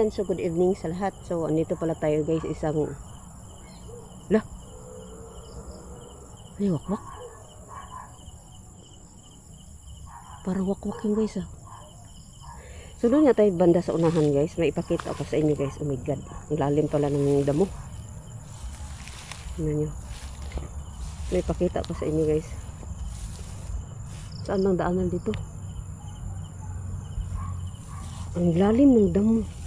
Ayan, so good evening sa lahat. So, andito pala tayo guys, isang... Lah! Ay, wakwak. Parang wakwak yung guys ah. So, doon nga tayo banda sa unahan guys. May ipakita ako sa inyo guys. Oh my God. Ang lalim pala ng damo. Tingnan nyo. May ipakita ako sa inyo guys. Saan bang daanan dito? Ang lalim ng damo.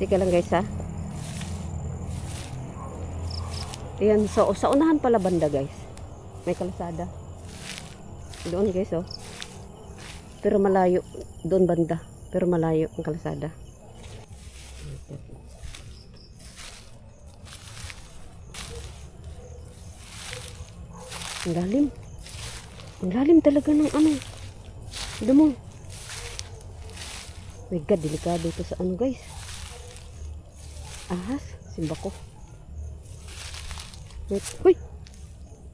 Teka lang guys ha. Ayan, so sa unahan pala banda guys. May kalsada. Doon guys oh. Pero malayo. Doon banda. Pero malayo ang kalsada. Ang lalim. Ang lalim talaga ng ano. Ito mo. My God, delikado ito sa ano guys. Ahas. Simba ko. Wait. Uy!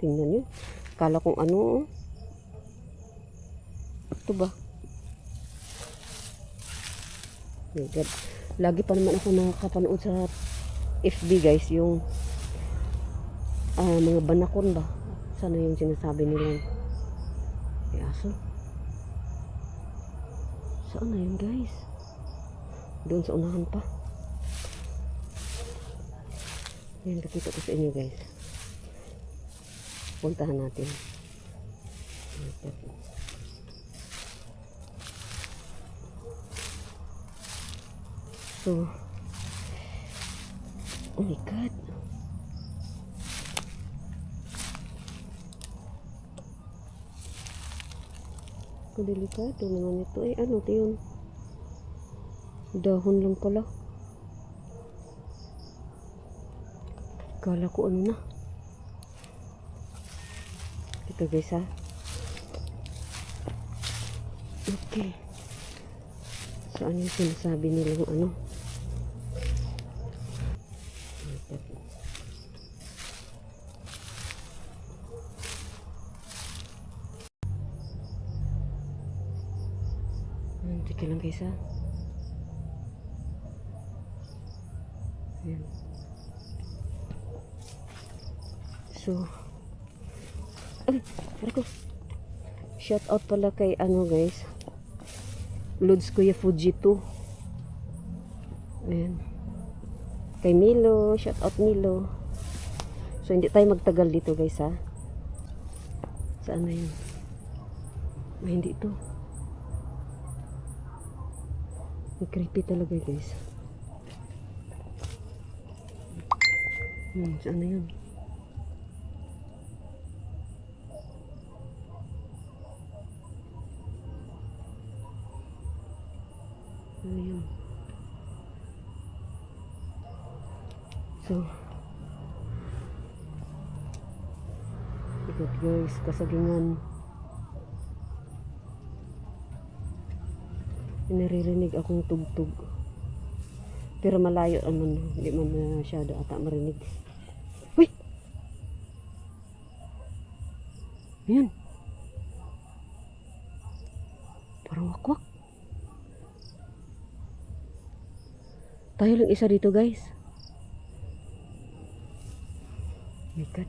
Tingnan nyo. Kala kong ano. oh. Ito ba? My God. Lagi pa naman ako nakakapanood sa FB guys. Yung ah, mga banakon ba? Sana yung sinasabi nila. Ay, aso. Saan na yun guys? Doon sa unahan pa. Yan, nakita ko sa inyo guys. Puntahan natin. So, oh my God. Kung delikado naman ito. Eh, ano ito yun? Dahon lang pala. Kala ko ano na. Ito guys ha. Okay. So ano yung sinasabi nilang ano? Hmm, Teka lang guys ha. Ayan. So, ay, pare ko. Shout out pala kay ano guys. Lods Kuya Fuji 2. Ayan. Kay Milo, shout out Milo. So, hindi tayo magtagal dito guys ha. Saan na yun? Ay, hindi ito. Ang creepy talaga guys. Hmm, saan na yun? Ano yun? So, ikot guys, kasagingan. Naririnig akong tugtog. Pero malayo naman, hindi man masyado ata marinig. Uy! Ayan. Parang wakwak. Tayo lang isa dito guys. Oh my God.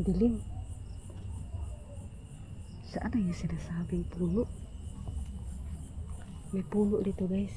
Dilim. Saan na yung sinasabing puno? May puno dito guys.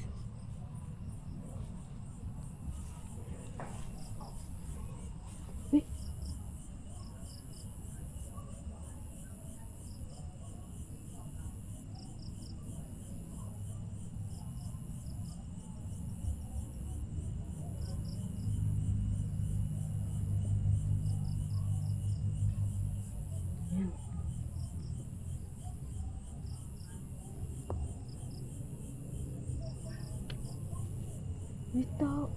May tao.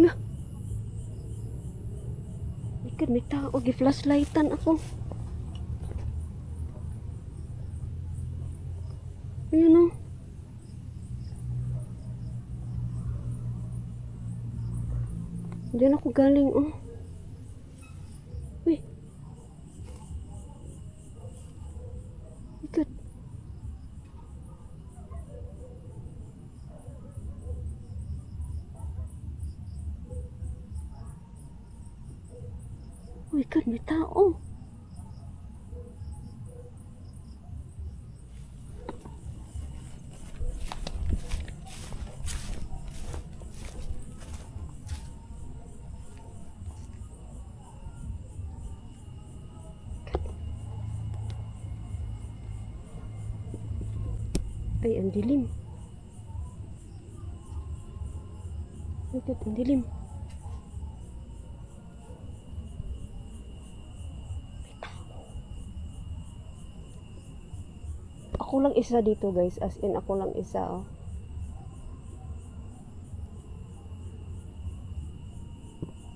Na. Ikan may tao. Giflashlightan ako. Diyan ako galing, oh. Uy. God. Uy, God, may tao. Ay, ang dilim. Ay, God, ang dilim. Ako lang isa dito guys, as in ako lang isa oh.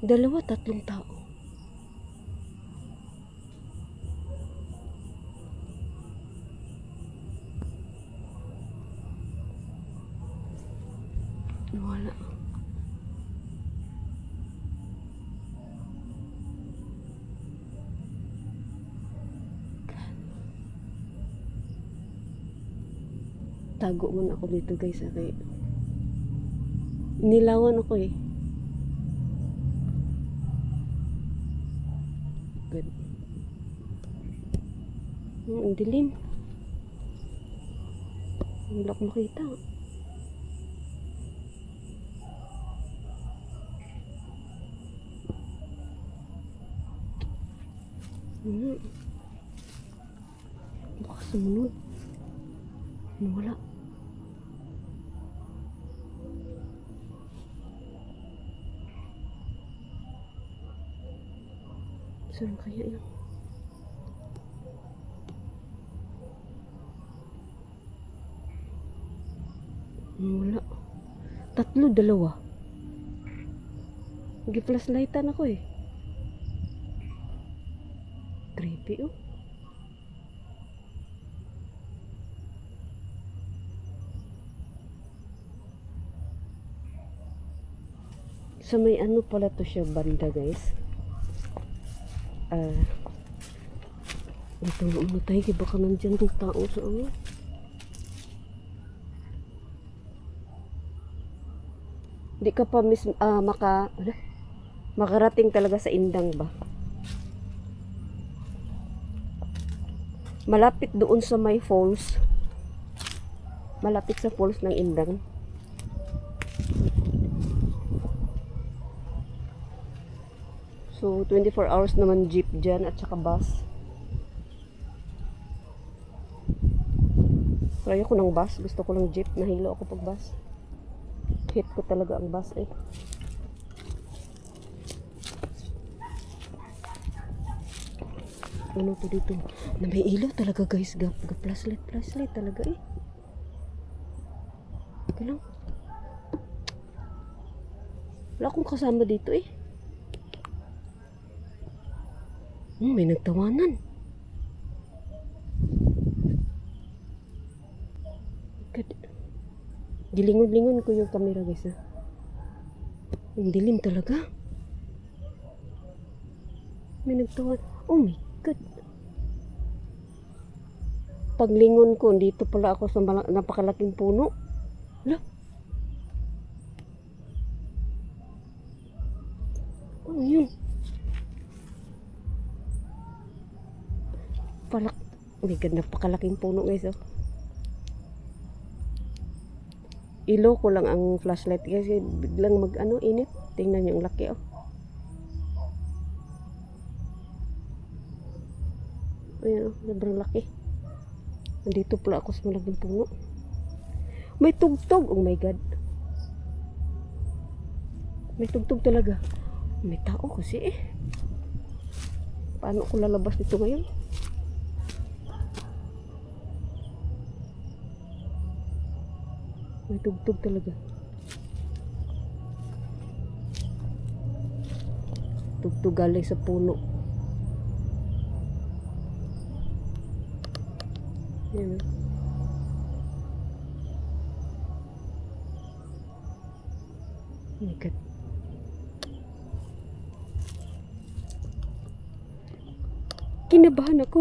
Dalawa, tatlong tao. Tago man ako dito guys. ah, Kay... Nilawan ako eh. Good. Hmm, ang dilim. Wala ko makita. Hmm. Baka sumunod. Wala. Saan kaya yun? Wala. Tatlo, dalawa. Gi-flashlightan ako eh. Creepy oh. So may ano pala to siya banda guys. Ah. ito na ano tayo, baka nandyan yung tao sa ano. Di ka pa mis ah, maka ano? makarating talaga sa indang ba? Malapit doon sa may falls. Malapit sa falls ng indang. So, 24 hours naman jeep dyan at saka bus. Try ko ng bus. Gusto ko ng jeep. Nahilo ako pag bus. Hit ko talaga ang bus eh. Ano to dito? Na may ilaw talaga guys. Ga, ga flashlight, flashlight talaga eh. Okay lang. Wala akong kasama dito eh. Hmm, may nagtawanan. God. Gilingon-lingon ko yung camera guys ha. Ang dilim talaga. May nagtawan. Oh my God. Paglingon ko, dito pala ako sa napakalaking puno. Palak my god napakalaking puno guys oh. ilo ko lang ang flashlight kasi biglang mag ano init. Tingnan niyo ang laki oh. Ayan oh sobrang laki. Nandito pala ako sa malaking puno. May tugtog! Oh my god. May tugtog talaga. May tao kasi eh. Paano ko lalabas dito ngayon May tugtog talaga. Tugtog galing sa puno. Yan. Oh my God. Kinabahan ako.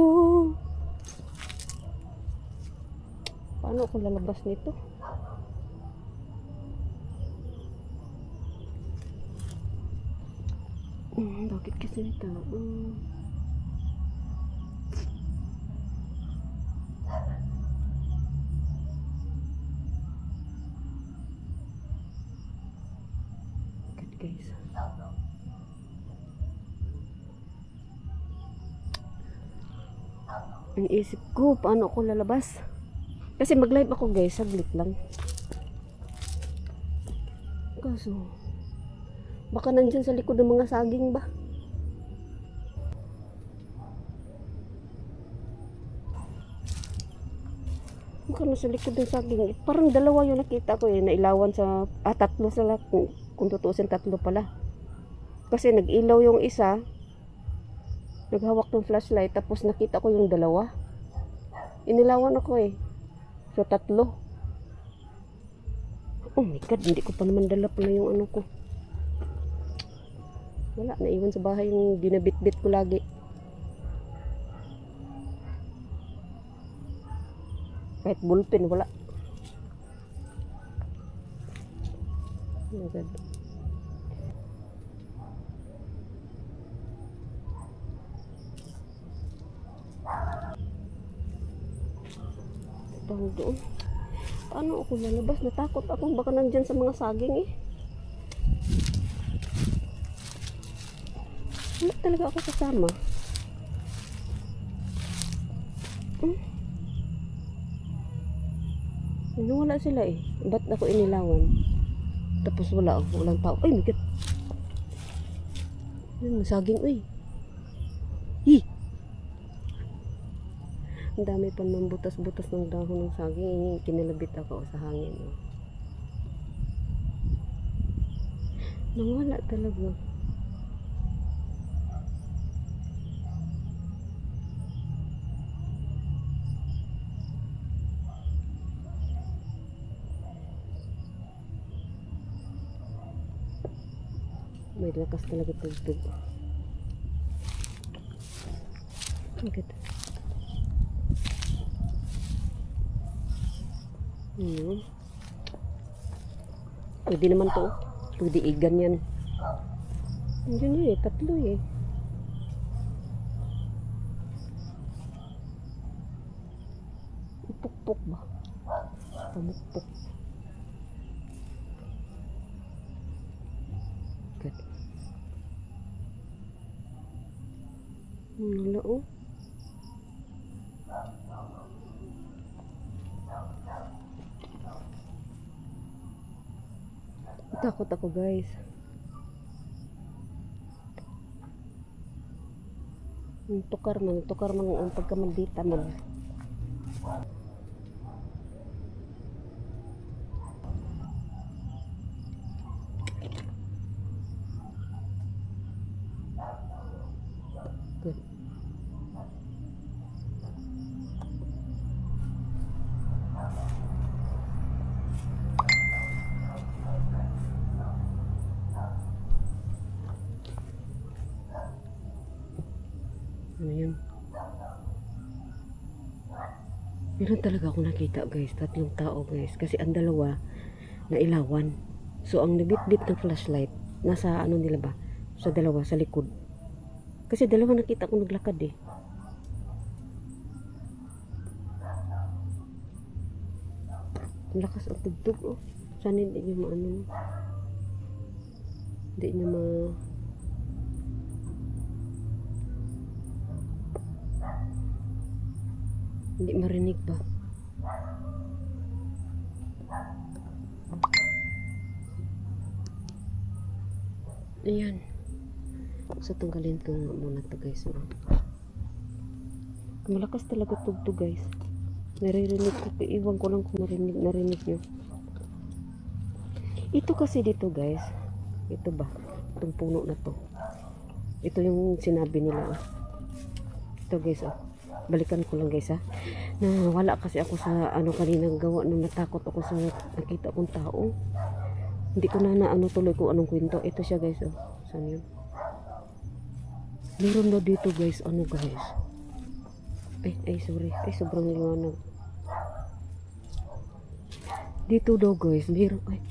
Paano ako lalabas nito? Hmm, bakit kasi nito? Hmm. Bakit guys? Ang isip ko, paano ako lalabas? Kasi mag-live ako guys, saglit lang. Kaso, baka nandyan sa likod ng mga saging ba? Baka nasa likod ng saging. Eh, Parang dalawa yung nakita ko eh, nailawan sa, ah tatlo sila, kung, kung tutuusin tatlo pala. Kasi nag-ilaw yung isa, naghawak ng flashlight, tapos nakita ko yung dalawa. Inilawan ako eh. So, tatlo. Oh my God, hindi ko pa naman dala pala yung ano ko. Wala, naiwan sa bahay yung dinabit-bit ko lagi. Kahit bullpen, wala. God. Tawag doon. Paano ako lalabas? Natakot ako. Baka nandyan sa mga saging eh. Wala talaga ako kasama. Wala sila eh. Ba't ako inilawan? Tapos wala ako. Walang tao. Ay, may gat. Ayun, saging. Uy. Hi! Ang dami pa ng butas-butas ng dahon ng saging. Kinalabit ako sa hangin. Oh. Nawala talaga. Lakas talaga tugtog. Ang ganda. Hmm. Pwede naman to. Pwede igan yan. Nandiyan yun eh. Tatlo eh. Pupuk ba? Pamukpok. Wala oh. Takot ako guys. Tukar man, tukar man ang pagkamaldita man. Good. Ano yun? Meron talaga ako nakita guys, tatlong tao guys. Kasi ang dalawa, na ilawan. So ang nabit-bit ng flashlight, nasa ano nila ba? Sa dalawa, sa likod. Kasi dalawa nakita ko naglakad eh. Lakas ang tugtog oh. Sana hindi niya maano. Hindi niya ma... Hindi marinig ba? Ayan. So, tanggalin ko nga muna to guys. Oh. Malakas talaga tugtog guys. Naririnig ko. Iwan ko lang kung narinig, narinig nyo. Ito kasi dito guys. Ito ba? Itong puno na to. Ito yung sinabi nila. oh. Ito guys, oh. Balikan ko lang guys ha. Na wala kasi ako sa ano kanina gawa nung natakot ako sa nakita kong tao. Hindi ko na naano tuloy kung anong kwento. Ito siya guys, oh. Saan yun? Meron daw dito guys, ano guys? Ay, ay sorry. Ay, sobrang liwanag. Dito daw guys, meron, ay,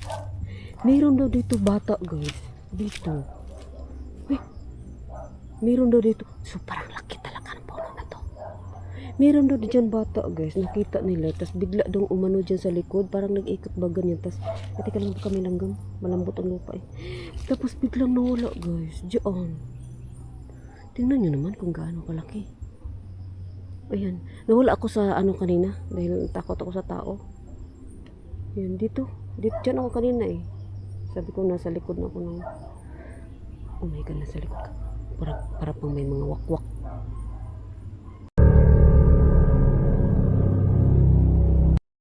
meron daw dito bata guys. Dito. Ay, meron daw dito. So, parang laki Meron daw dyan bata guys, nakita nila. Tapos bigla daw umano dyan sa likod. Parang nag-ikot ba ganyan. Tapos, ate ka lang kami langgam. Malambot ang lupa eh. Tapos biglang nawala guys. Diyan. Tingnan nyo naman kung gaano kalaki. Ayan. Nawala ako sa ano kanina. Dahil takot ako sa tao. Yan, dito. Dito, dyan ako kanina eh. Sabi ko, nasa likod na ako ng... Oh my God, nasa likod ka. Para, para pang may mga wakwak